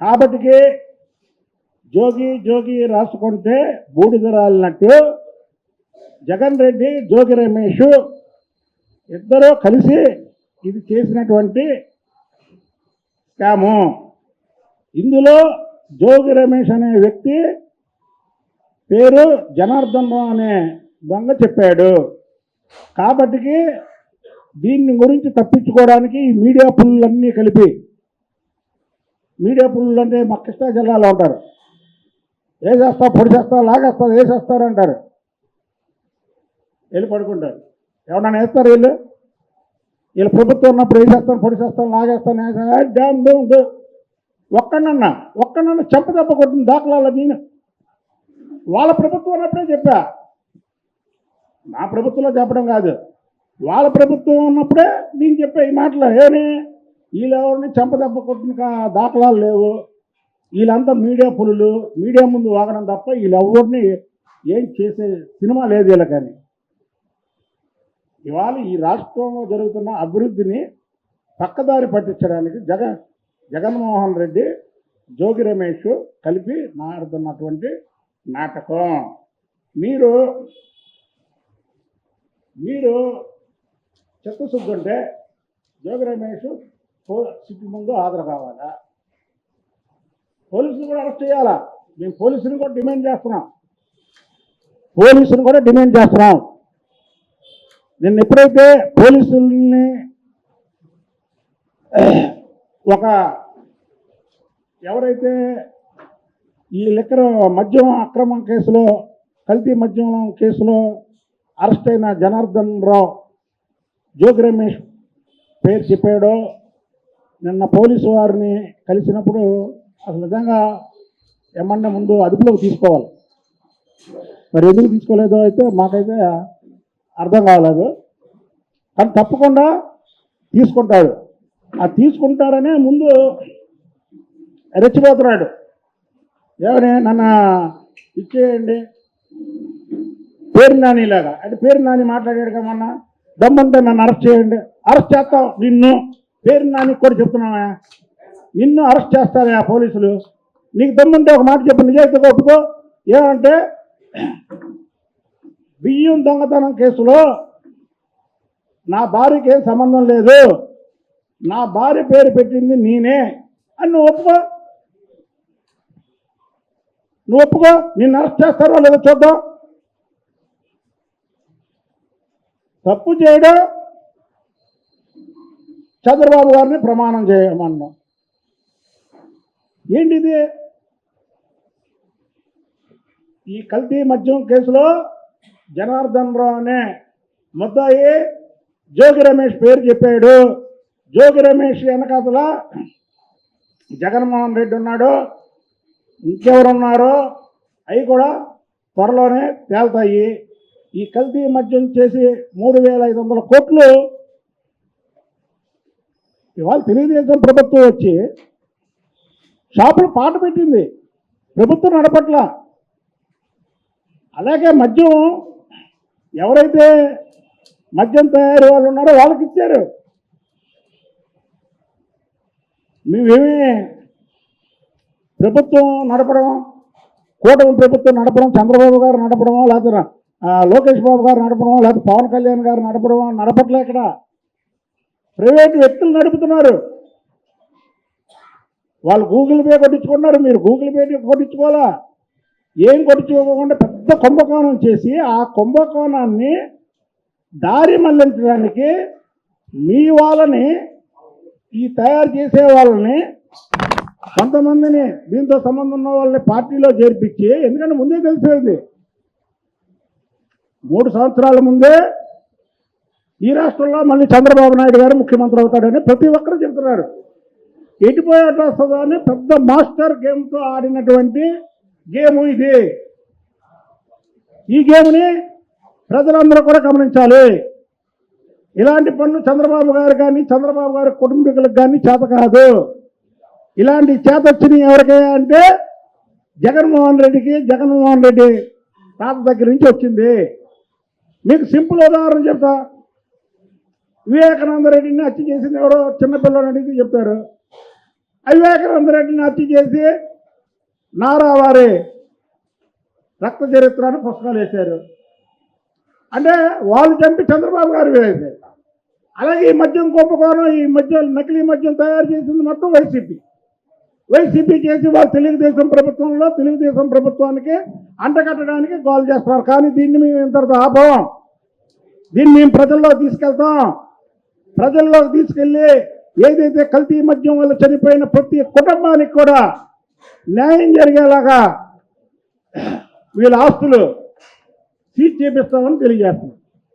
కాబట్టికి జోగి జోగి రాసుకుంటే బూడిద రాలినట్టు జగన్ రెడ్డి జోగి రమేష్ ఇద్దరూ కలిసి ఇది చేసినటువంటి స్కాము. ఇందులో జోగి రమేష్ అనే వ్యక్తి పేరు జనార్దన్ రావు అనే దొంగ చెప్పాడు. కాబట్టికి దీన్ని గురించి తప్పించుకోవడానికి ఈ మీడియా పుల్లన్నీ కలిపి మీడియా పుల్లు అంటే మా కృష్ణా జిల్లాలో ఉంటారు వేసేస్తావు పొడి చేస్తావు లాగేస్తావు వేసేస్తారు అంటారు. వెళ్ళి పడుకుంటారు. ఎవరన్నా వేస్తారు వీళ్ళు? వీళ్ళు ప్రభుత్వం ఉన్నప్పుడు వేసేస్తాను పొడి చేస్తాను లాగేస్తాను డ్యామ్ డూమ్ ఒక్కడన్నా ఒక్కడన్నా చెంప దెబ్బ కొట్టిన నేను వాళ్ళ ప్రభుత్వం ఉన్నప్పుడే చెప్పా. నా ప్రభుత్వంలో చెప్పడం కాదు. వాళ్ళ ప్రభుత్వం ఉన్నప్పుడే నేను చెప్పా ఈ మాటలు. ఏమి? వీళ్ళెవరిని చెంపదెబ్బ కొట్టిన కా- దాఖలాలు లేవు. వీళ్ళంతా మీడియా పులులు. మీడియా ముందు వాగడం తప్ప వీళ్ళెవరిని ఏం చేసే సినిమా లేదు వీళ్ళకని. ఇవాళ ఈ రాష్ట్రంలో జరుగుతున్న అభివృద్ధిని పక్కదారి పట్టించడానికి జగన్ జగన్మోహన్ రెడ్డి జోగి రమేష్ కలిపి మాడుతున్నటువంటి నాటకం. మీరు మీరు చిత్తశుద్ధి ఉంటే జోగి రమేష్ సిటీ ముందు హాజరు కావాలా? పోలీసులు కూడా అరెస్ట్ చేయాలా? మేము పోలీసుని కూడా డిమాండ్ చేస్తున్నాం. పోలీసుని కూడా డిమాండ్ చేస్తున్నాం. నిన్న ఎప్పుడైతే పోలీసుల్ని ఒక ఎవరైతే ఈ లెక్కర మద్యం అక్రమం కేసులో కల్తీ మద్యం కేసులో అరెస్ట్ అయిన జనార్దన్ రావు జోగి రమేష్ పేరు చెప్పాడో నిన్న పోలీసు వారిని కలిసినప్పుడు అసలు నిజంగా ఏమన్నా ముందు అదుపులోకి తీసుకోవాలి. మరి ఎందుకు తీసుకోలేదో అయితే మాకైతే అర్థం కాలేదు. కానీ తప్పకుండా తీసుకుంటాడు. ఆ తీసుకుంటారనే ముందు రెచ్చిపోతున్నాడు. ఏమని నన్ను ఇచ్చేయండి? పేరు నానిలాగా అంటే పేరు నాని మాట్లాడాడు కమన్నా దమ్ముంటే నన్ను అరెస్ట్ చేయండి. అరెస్ట్ చేస్తాం నిన్ను. పేరు నాని కూడా చెప్తున్నావా నిన్ను అరెస్ట్ చేస్తారా పోలీసులు? నీకు దమ్ముంటే ఒక మాట చెప్పు నిజాయితీ ఒప్పుకో. ఏమంటే బియ్యం దొంగతనం కేసులో నా భార్యకి ఏం సంబంధం లేదు. నా భార్య పేరు పెట్టింది నేనే. అని నువ్వు ఒప్పుకో. నువ్వు ఒప్పుకో. నిన్ను అరెస్ట్ చేస్తారో లేదో చూద్దాం. తప్పు చేయడం చంద్రబాబు గారిని ప్రమాణం చేయమన్నాం. ఏంటిది? ఈ కల్తీ మద్యం కేసులో జనార్దన్ రావు అనే ముద్దాయి. జోగి రమేష్ పేరు చెప్పాడు. జోగి రమేష్ వెనకాతల జగన్మోహన్ రెడ్డి ఉన్నాడు. ఇంకెవరున్నారో అవి కూడా త్వరలోనే తేల్తాయి. ఈ కల్తీ మద్యం చేసి మూడు వేల ఐదు వందల కోట్లు ఇవాళ తెలుగుదేశం ప్రభుత్వం వచ్చి షాపులు పాట పెట్టింది. ప్రభుత్వం నడపట్ల. అలాగే మద్యం ఎవరైతే మద్యం తయారు వాళ్ళు ఉన్నారో వాళ్ళకి ఇచ్చారు. మేమేమి ప్రభుత్వం నడపడం కూటమి ప్రభుత్వం నడపడం చంద్రబాబు గారు నడపడమో లేకపోతే లోకేష్ బాబు గారు నడపడమో లేకపోతే పవన్ కళ్యాణ్ గారు నడపడమో నడపట్లే ఇక్కడ. ప్రైవేట్ వ్యక్తులు నడుపుతున్నారు. వాళ్ళు గూగుల్ పే కొట్టించుకున్నారు. మీరు గూగుల్ పే కొట్టించుకోవాలా? ఏం కొట్టించుకోకుండా పెద్ద కుంభకోణం చేసి ఆ కుంభకోణాన్ని దారి మళ్ళించడానికి మీ వాళ్ళని ఈ తయారు చేసే వాళ్ళని కొంతమందిని దీంతో సంబంధం ఉన్న వాళ్ళని పార్టీలో చేర్పించి ఎందుకంటే ముందే తెలిసేది మూడు సంవత్సరాల ముందే ఈ రాష్ట్రంలో మళ్ళీ చంద్రబాబు నాయుడు గారు ముఖ్యమంత్రి అవుతాడని ప్రతి ఒక్కరూ చెబుతున్నారు. ఎటుపోయేట అట్లా వస్తుందో అని పెద్ద మాస్టర్ గేమ్తో ఆడినటువంటి గేమ్ ఇది. ఈ గేమ్ని ప్రజలందరూ కూడా గమనించాలి. ఇలాంటి పనులు చంద్రబాబు గారు కానీ చంద్రబాబు గారి కుటుంబీకులకు కానీ చేత కాదు. ఇలాంటి చేత వచ్చినవి ఎవరికైనా అంటే జగన్మోహన్ రెడ్డికి జగన్మోహన్ రెడ్డి తాత దగ్గర నుంచి వచ్చింది. మీకు సింపుల్ ఉదాహరణ చెప్తా. వివేకానంద రెడ్డిని హత్య చేసింది ఎవరో చిన్నపిల్లని అడిగితే చెప్పారు. వివేకానంద రెడ్డిని హత్య చేసి నారావారి రక్త చరిత్ర అని పుస్తకాలు వేశారు. అంటే వాళ్ళు చంపి చంద్రబాబు గారు వేసారు అలాగే ఈ మద్యం కుంభకోణం ఈ మద్యం నకిలీ మద్యం తయారు చేసింది మొత్తం వైసీపీ. వైసీపీ చేసి వాళ్ళు తెలుగుదేశం ప్రభుత్వంలో తెలుగుదేశం ప్రభుత్వానికి అంటకట్టడానికి గోల్ చేస్తున్నారు. కానీ దీన్ని మేము ఇంతటితో ఆపం. దీన్ని మేము ప్రజల్లో తీసుకెళ్తాం. ప్రజల్లోకి తీసుకెళ్ళి ఏదైతే కల్తీ మద్యం వల్ల చనిపోయిన ప్రతి కుటుంబానికి కూడా న్యాయం జరిగేలాగా వీళ్ళ ఆస్తులు సీట్ చేపిస్తామని తెలియజేస్తున్నాం.